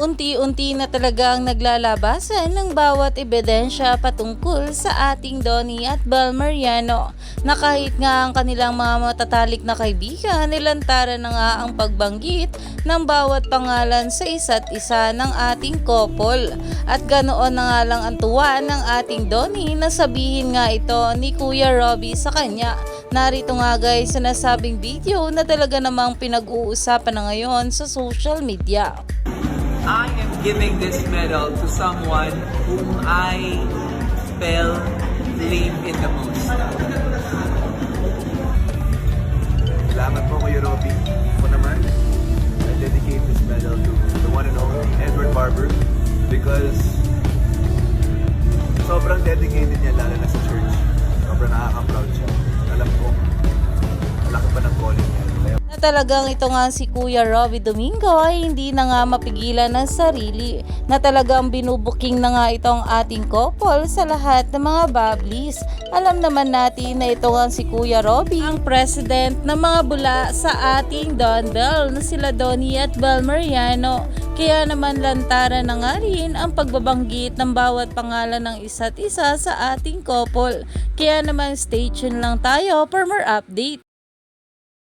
Unti-unti na talagang naglalabasan ng bawat ebidensya patungkol sa ating Donnie at Bel Mariano na kahit nga ang kanilang mga matatalik na kaibigan nilantaran na nga ang pagbanggit ng bawat pangalan sa isa't isa ng ating couple. At ganoon na nga lang ang tuwa ng ating Donnie na sabihin nga ito ni Kuya Robbie sa kanya. Narito nga guys sa nasabing video na talaga namang pinag-uusapan na ngayon sa social media. Giving this medal to someone whom I fell blame in the most. Salamat po Kuya Robby. Ako naman, I dedicate this medal to the one and only Edward Barber because sobrang dedicated niya lalo talagang ito nga si Kuya Robbie Domingo ay hindi na nga mapigilan ng sarili na talagang binubuking na nga itong ating couple sa lahat ng mga bablis. Alam naman natin na ito nga si Kuya Robbie ang president ng mga bula sa ating Dondel na sila Donnie at Bel Mariano. Kaya naman lantaran na nga rin ang pagbabanggit ng bawat pangalan ng isa't isa sa ating couple. Kaya naman stay tuned lang tayo for more update.